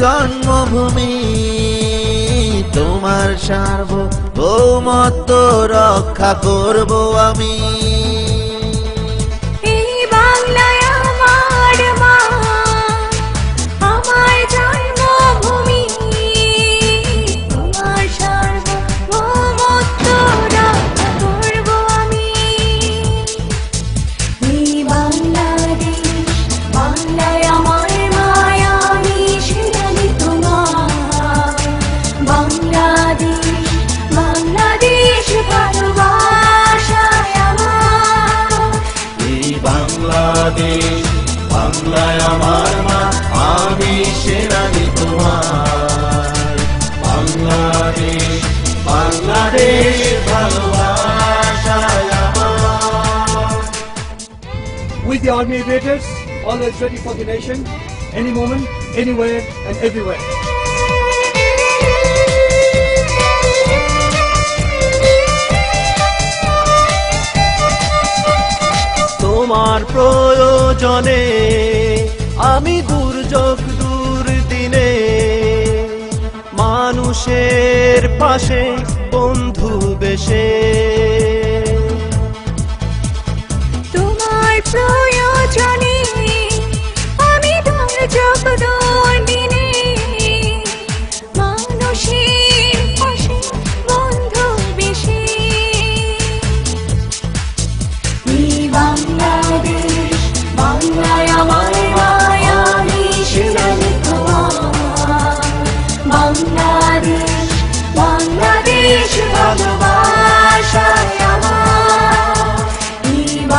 জন্মভূমি তোমার সার্বভৌমত্ব রক্ষা করব আমি। বাংলাদেশ বাংলায় আমার মা আমি সেরানি তোমার বাংলাদেশ বাংলাদেশ ভালোবাসায় আমার with the Army aviators, always ready for the nation, any moment, anywhere, and everywhere. তোমার প্রয়োজনে আমি দুর্যোগ দূর দিনে। মানুষের পাশে বন্ধু বেশে।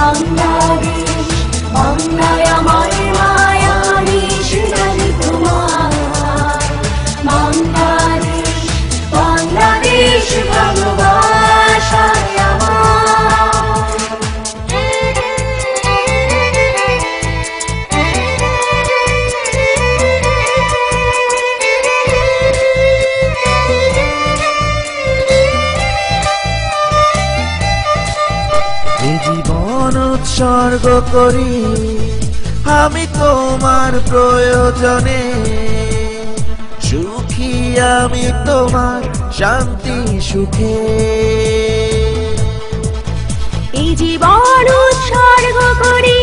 বাংলাদেশ বাংলায় আমার উৎসর্গ করি আমি তোমার প্রয়োজনে। সুখী আমি তোমার শান্তি সুখে। এই জীবন উৎসর্গ করি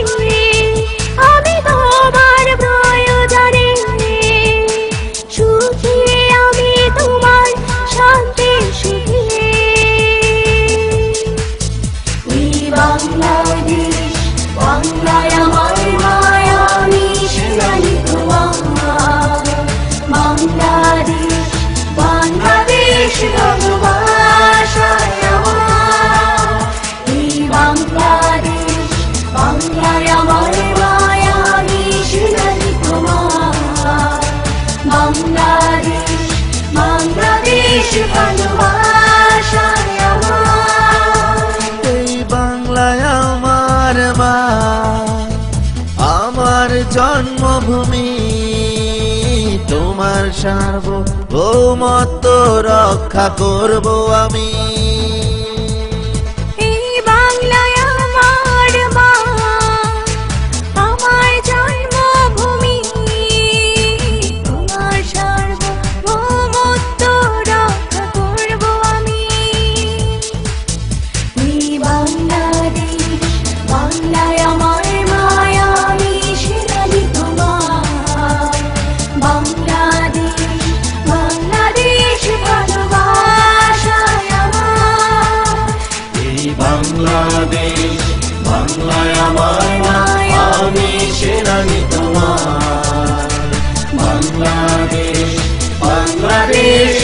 এই বাংলায় আমার মা আমার জন্মভূমি তোমার রক্ষা করব আমি। বাংলাদেশ বাংলায় আমার মা আমি সেনানি তোমার। বাংলাদেশ বাংলাদেশ